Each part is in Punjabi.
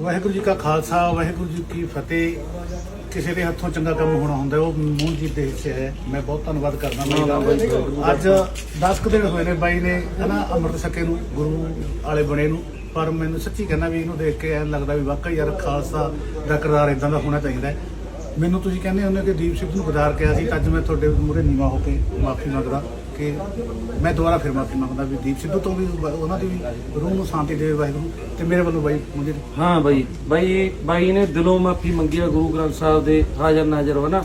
ਵਾਹਿਗੁਰੂ ਜੀ ਕਾ ਖਾਲਸਾ ਵਾਹਿਗੁਰੂ ਜੀ ਕੀ ਫਤਿਹ। ਕਿਸੇ ਦੇ ਹੱਥੋਂ ਚੰਗਾ ਕੰਮ ਹੋਣਾ ਹੁੰਦਾ ਉਹ ਮੂੰਹ ਜੀ ਦੇ ਹਿੱਸੇ ਹੈ। ਮੈਂ ਬਹੁਤ ਧੰਨਵਾਦ ਕਰਦਾ ਦਾ। ਅੱਜ 10 ਕੁ ਦਿਨ ਹੋਏ ਨੇ ਬਾਈ ਨੇ ਹਨਾ ਅੰਮ੍ਰਿਤ ਛਕੇ ਨੂੰ ਗੁਰੂ ਵਾਲੇ ਬਣੇ ਨੂੰ। ਪਰ ਮੈਨੂੰ ਸੱਚੀ ਕਹਿੰਦਾ ਵੀ ਇਹਨੂੰ ਦੇਖ ਕੇ ਐਂ ਲੱਗਦਾ ਵੀ ਵਾਕਈ ਯਾਰ ਖਾਲਸਾ ਦਾ ਕਿਰਦਾਰ ਇਦਾਂ ਦਾ ਹੋਣਾ ਚਾਹੀਦਾ ਹੈ। ਮੈਨੂੰ ਤੁਸੀਂ ਕਹਿੰਦੇ ਹੋ ਕਿ ਦੀਪ ਸਿੰਘ ਨੂੰ ਬਦਾਰ ਕਿਹਾ ਸੀ ਤਾਂ ਅੱਜ ਮੈਂ ਤੁਹਾਡੇ ਮੂਹਰੇ ਨੀਵਾ ਹੋ ਕੇ ਮਾਫੀ ਮੰਗਦਾ ਕਿ ਮੈਂ ਦੁਬਾਰਾ ਫਿਰ ਮਾਫੀ ਮੰਗਦਾ ਵੀ ਦੀਪ ਸਿੱਧੂ ਤੋਂ ਵੀ ਉਹਨਾਂ ਦੀ ਵੀ ਰੂਹ ਨੂੰ ਸ਼ਾਂਤੀ ਦੇਵੇ ਵਾਹਿਗੁਰੂ ਤੇ ਮੇਰੇ ਵੱਲੋਂ ਬਾਈ ਮੁਝੇ ਹਾਂ ਬਾਈ ਬਾਈ ਬਾਈ ਨੇ ਦਿਲੋਂ ਮਾਫੀ ਮੰਗੀ ਆ ਗੁਰੂ ਗ੍ਰੰਥ ਸਾਹਿਬ ਦੇ ਹਾਜ਼ਰ ਨਾਜ਼ਰ ਹੋ ਨਾ।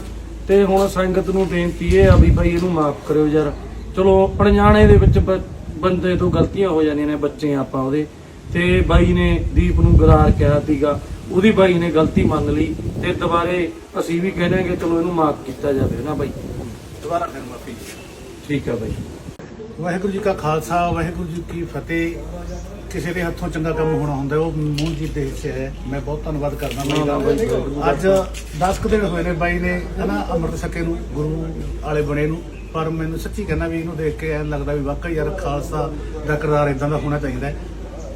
ਤੇ ਹੁਣ ਸੰਗਤ ਨੂੰ ਬੇਨਤੀ ਇਹ ਆ ਵੀ ਬਾਈ ਇਹਨੂੰ ਮਾਫ ਕਰਿਓ ਯਾਰ। ਚਲੋ ਅਣਜਾਣੇ ਦੇ ਵਿੱਚ ਬੰਦੇ ਤੋਂ ਗਲਤੀਆਂ ਹੋ ਜਾਂਦੀਆਂ ਨੇ ਬੱਚੇ ਆਪਾਂ ਉਹਦੇ। ਤੇ ਬਾਈ ਨੇ ਦੀਪ ਨੂੰ ਗਰਾਰ ਕਿਹਾ ਸੀਗਾ ਉਹਦੀ ਬਾਈ ਨੇ ਗਲਤੀ ਮੰਨ ਲਈ ਤੇ ਦੁਬਾਰੇ ਅਸੀਂ ਵੀ ਕਹਿੰਦੇ ਹਾਂ ਕਿ ਚਲੋ ਇਹਨੂੰ ਮਾਫ ਕੀਤਾ ਜਾਵੇ ਨਾ ਬਾਈ? ਦੁਬਾਰਾ ਫਿਰ ਮਾਫੀ ਠੀਕ ਆ ਬਾਈ। ਵਾਹਿਗੁਰੂ ਜੀ ਕਾ ਖਾਲਸਾ ਵਾਹਿਗੁਰੂ ਜੀ ਕੀ ਫਤਿਹ। ਕਿਸੇ ਦੇ ਹੱਥੋਂ ਚੰਗਾ ਕੰਮ ਹੋਣਾ ਹੁੰਦਾ ਉਹ ਮੂੰਹ ਜੀ ਦੇ ਹਿੱਸੇ ਹੈ। ਮੈਂ ਬਹੁਤ ਧੰਨਵਾਦ ਕਰਦਾ ਬਾਈ ਦਾ। ਅੱਜ 10 ਕੁ ਦਿਨ ਹੋਏ ਨੇ ਬਾਈ ਨੇ ਹਨਾ ਅੰਮ੍ਰਿਤ ਛਕੇ ਨੂੰ ਗੁਰੂ ਵਾਲੇ ਬਣੇ ਨੂੰ। ਪਰ ਮੈਨੂੰ ਸੱਚੀ ਕਹਿੰਦਾ ਵੀ ਇਹਨੂੰ ਦੇਖ ਕੇ ਐਂ ਲੱਗਦਾ ਵੀ ਵਾਕਈ ਯਾਰ ਖਾਲਸਾ ਦਾ ਕਿਰਦਾਰ ਇਦਾਂ ਦਾ ਹੋਣਾ ਚਾਹੀਦਾ ਹੈ।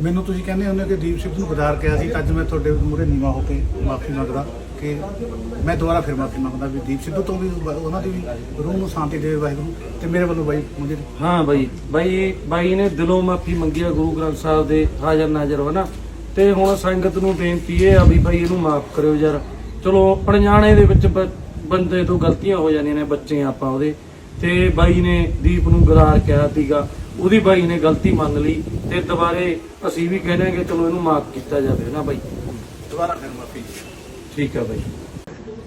ਮੈਨੂੰ ਤੁਸੀਂ ਕਹਿੰਦੇ ਹੁੰਦੇ ਕਿ ਦੀਪ ਸਿੰਘ ਨੂੰ ਬਦਾਰ ਕਿਹਾ ਸੀ ਅੱਜ ਮੈਂ ਤੁਹਾਡੇ ਮੂਹਰੇ ਨੀਵਾ ਹੋ ਕੇ ਮਾਫੀ ਮੰਗਦਾ ਕਿ ਮੈਂ ਦੁਬਾਰਾ ਫਿਰ ਮਾਫੀ ਮੰਗਦਾ ਵੀ ਦੀਪ ਸਿੱਧੂ ਤੋਂ ਵੀ ਉਹਨਾਂ ਦੀ ਵੀ ਰੂਹ ਨੂੰ ਸ਼ਾਂਤੀ ਦੇਵੇ ਵਾਹਿਗੁਰੂ ਤੇ ਮੇਰੇ ਵੱਲੋਂ ਬਾਈ ਮੁਝੇ ਹਾਂ ਬਾਈ ਬਾਈ ਬਾਈ ਨੇ ਦਿਲੋਂ ਮਾਫੀ ਮੰਗੀ ਆ ਗੁਰੂ ਗ੍ਰੰਥ ਸਾਹਿਬ ਦੇ ਹਾਜ਼ਰ ਨਾਜ਼ਰ ਹੋ ਤੇ ਹੁਣ ਸੰਗਤ ਨੂੰ ਬੇਨਤੀ ਇਹ ਆ ਵੀ ਬਾਈ ਇਹਨੂੰ ਮਾਫ ਕਰਿਓ ਯਾਰ। ਚਲੋ ਅਣਜਾਣੇ ਦੇ ਵਿੱਚ ਬੰਦੇ ਤੋਂ ਗਲਤੀਆਂ ਹੋ ਜਾਂਦੀਆਂ ਨੇ ਬੱਚੇ ਆਪਾਂ ਉਹਦੇ। ਤੇ ਬਾਈ ਨੇ ਦੀਪ ਨੂੰ ਗਰਾਰ ਕਿਹਾ ਸੀਗਾ ਉਹਦੀ ਬਾਈ ਨੇ ਗਲਤੀ ਮੰਨ ਲਈ ਤੇ ਦੁਬਾਰੇ ਅਸੀਂ ਵੀ ਕਹਿੰਦੇ ਕਿ ਚਲੋ ਇਹਨੂੰ ਮਾਫ ਕੀਤਾ ਜਾਵੇ ਨਾ ਬਾਈ? ਦੁਬਾਰਾ ਫਿਰ ਮਾਫੀ ਠੀਕ ਆ ਬਾਈ।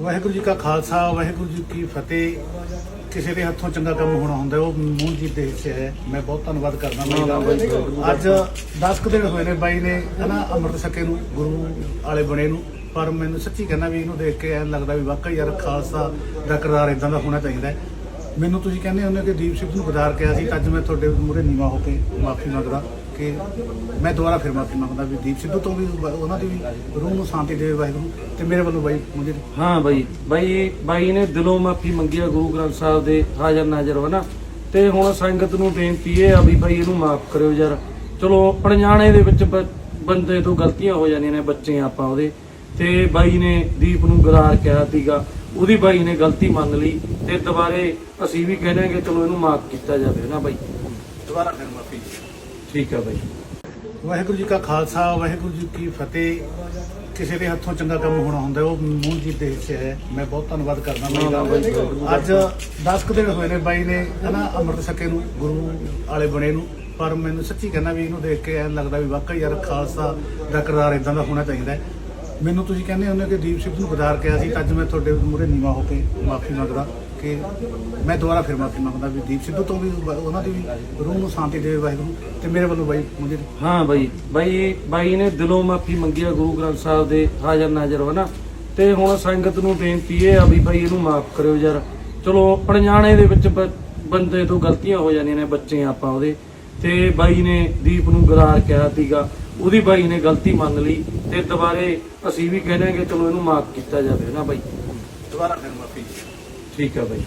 ਵਾਹਿਗੁਰੂ ਜੀ ਕਾ ਖਾਲਸਾ ਵਾਹਿਗੁਰੂ ਜੀ ਕੀ ਫਤਿਹ। ਕਿਸੇ ਦੇ ਹੱਥੋਂ ਚੰਗਾ ਕੰਮ ਹੋਣਾ ਹੁੰਦਾ ਉਹ ਮੂੰਹ ਜੀ ਦੇ ਹਿੱਸੇ ਹੈ। ਮੈਂ ਬਹੁਤ ਧੰਨਵਾਦ ਕਰਦਾ ਬਾਈ ਦਾ। ਅੱਜ 10 ਕੁ ਦਿਨ ਹੋਏ ਨੇ ਬਾਈ ਨੇ ਹਨਾ ਅੰਮ੍ਰਿਤ ਛਕੇ ਨੂੰ ਗੁਰੂ ਵਾਲੇ ਬਣੇ ਨੂੰ। ਪਰ ਮੈਨੂੰ ਸੱਚੀ ਕਹਿੰਦਾ ਵੀ ਇਹਨੂੰ ਦੇਖ ਕੇ ਐਂ ਲੱਗਦਾ ਵੀ ਵਾਕਈ ਯਾਰ ਖਾਲਸਾ ਦਾ ਕਿਰਦਾਰ ਇਦਾਂ ਦਾ ਹੋਣਾ ਚਾਹੀਦਾ ਹੈ। ਮੈਨੂੰ ਤੁਸੀਂ ਕਹਿੰਦੇ ਹੋ ਕਿ ਦੀਪ ਸਿੰਘ ਨੂੰ ਬਦਾਰ ਕਿਹਾ ਸੀ ਅੱਜ ਮੈਂ ਤੁਹਾਡੇ ਮੂਹਰੇ ਨੀਵਾ ਹੋ ਕੇ ਮਾਫੀ ਮੰਗਦਾ ਕਿ ਮੈਂ ਦੁਬਾਰਾ ਫਿਰ ਮਾਫੀ ਮੰਗਦਾ ਵੀ ਦੀਪ ਸਿੱਧੂ ਤੋਂ ਵੀ ਉਹਨਾਂ ਦੀ ਵੀ ਰੂਹ ਨੂੰ ਸ਼ਾਂਤੀ ਦੇਵੇ ਵਾਹਿਗੁਰੂ ਤੇ ਮੇਰੇ ਵੱਲੋਂ ਬਾਈ ਮੁਝੇ ਹਾਂ ਬਾਈ ਬਾਈ ਬਾਈ ਨੇ ਦਿਲੋਂ ਮਾਫੀ ਮੰਗੀ ਆ ਗੁਰੂ ਗ੍ਰੰਥ ਸਾਹਿਬ ਦੇ ਹਾਜ਼ਰ ਨਾਜ਼ਰ ਹੋ ਤੇ ਹੁਣ ਸੰਗਤ ਨੂੰ ਬੇਨਤੀ ਇਹ ਆ ਵੀ ਬਾਈ ਇਹਨੂੰ ਮਾਫ ਕਰਿਓ ਯਾਰ। ਚਲੋ ਅਣਜਾਣੇ ਦੇ ਵਿੱਚ ਬੰਦੇ ਤੋਂ ਗਲਤੀਆਂ ਹੋ ਜਾਂਦੀਆਂ ਨੇ ਬੱਚੇ ਆਪਾਂ ਉਹਦੇ। ਤੇ ਬਾਈ ਨੇ ਦੀਪ ਨੂੰ ਗਰਾਰ ਕਿਹਾ ਸੀਗਾ ਉਹਦੀ ਬਾਈ ਨੇ ਗਲਤੀ ਮੰਨ ਲਈ ਤੇ ਦੁਬਾਰੇ ਅਸੀਂ ਵੀ ਕਹਿੰਦੇ ਹਾਂ ਕਿ ਚਲੋ ਇਹਨੂੰ ਮਾਫ ਕੀਤਾ ਜਾਵੇ ਨਾ ਬਾਈ? ਦੁਬਾਰਾ ਫਿਰ ਮਾਫੀ ਠੀਕ ਆ ਬਾਈ। ਵਾਹਿਗੁਰੂ ਜੀ ਕਾ ਖਾਲਸਾ ਵਾਹਿਗੁਰੂ ਜੀ ਕੀ ਫਤਿਹ। ਕਿਸੇ ਦੇ ਹੱਥੋਂ ਚੰਗਾ ਕੰਮ ਹੋਣਾ ਹੁੰਦਾ ਹੈ, ਉਹ ਮੂੰਹ ਜੀ ਦੇ ਹਿੱਸੇ ਹੈ। ਮੈਂ ਬਹੁਤ ਧੰਨਵਾਦ ਕਰਦਾ ਬਾਈ ਦਾ। ਅੱਜ 10 ਕੁ ਦਿਨ ਹੋਏ ਨੇ ਬਾਈ ਨੇ ਹਨਾ ਅੰਮ੍ਰਿਤ ਛਕੇ ਨੂੰ ਗੁਰੂ ਵਾਲੇ ਬਣੇ ਨੂੰ। ਪਰ ਮੈਨੂੰ ਸੱਚੀ ਕਹਿੰਦਾ ਵੀ ਇਹਨੂੰ ਦੇਖ ਕੇ ਐਂ ਲੱਗਦਾ ਵੀ ਵਾਕਈ ਯਾਰ ਖਾਲਸਾ ਦਾ ਕਿਰਦਾਰ ਇਦਾਂ ਦਾ ਹੋਣਾ ਚਾਹੀਦਾ ਹੈ। ਮੈਨੂੰ ਤੁਸੀਂ ਕਹਿੰਦੇ ਹੁੰਦੇ ਕਿ ਦੀਪ ਸਿੰਘ ਨੂੰ ਬਦਾਰ ਕਿਹਾ ਸੀ ਅੱਜ ਮੈਂ ਤੁਹਾਡੇ ਮੂਹਰੇ ਨੀਵਾ ਹੋ ਕੇ ਮਾਫੀ ਮੰਗਦਾ ਕਿ ਮੈਂ ਦੁਬਾਰਾ ਫਿਰ ਮਾਫੀ ਮੰਗਦਾ ਵੀ ਦੀਪ ਸਿੱਧੂ ਤੋਂ ਵੀ ਉਹਨਾਂ ਦੀ ਵੀ ਰੂਹ ਨੂੰ ਸ਼ਾਂਤੀ ਦੇਵੇ ਵਾਹਿਗੁਰੂ ਤੇ ਮੇਰੇ ਵੱਲੋਂ ਬਾਈ ਮੁਝੇ ਹਾਂ ਬਾਈ ਬਾਈ ਬਾਈ ਨੇ ਦਿਲੋਂ ਮਾਫੀ ਮੰਗੀ ਆ ਗੁਰੂ ਗ੍ਰੰਥ ਸਾਹਿਬ ਦੇ ਹਾਜ਼ਰ ਨਾਜ਼ਰ ਹੋ ਤੇ ਹੁਣ ਸੰਗਤ ਨੂੰ ਬੇਨਤੀ ਇਹ ਆ ਵੀ ਬਾਈ ਇਹਨੂੰ ਮਾਫ ਕਰਿਓ ਯਾਰ। ਚਲੋ, ਅਣਜਾਣੇ ਦੇ ਵਿੱਚ ਬੰਦੇ ਤੋਂ ਗਲਤੀਆਂ ਹੋ ਜਾਂਦੀਆਂ ਨੇ ਬੱਚੇ ਆਪਾਂ ਉਹਦੇ। ਤੇ ਬਾਈ ਨੇ ਦੀਪ ਨੂੰ ਗਰਾਰ ਕਿਹਾ ਸੀਗਾ। ਉਹਦੀ ਬਾਈ ਨੇ ਗਲਤੀ ਮੰਨ ਲਈ ਤੇ ਦੁਬਾਰੇ ਅਸੀਂ ਵੀ ਕਹਿੰਦੇ ਹਾਂ ਕਿ ਚਲੋ ਇਹਨੂੰ ਮਾਫ ਕੀਤਾ ਜਾਵੇ। ਨਾ ਬਾਈ? ਦੁਬਾਰਾ ਫਿਰ ਮਾਫੀ ਠੀਕ ਆ ਬਾਈ।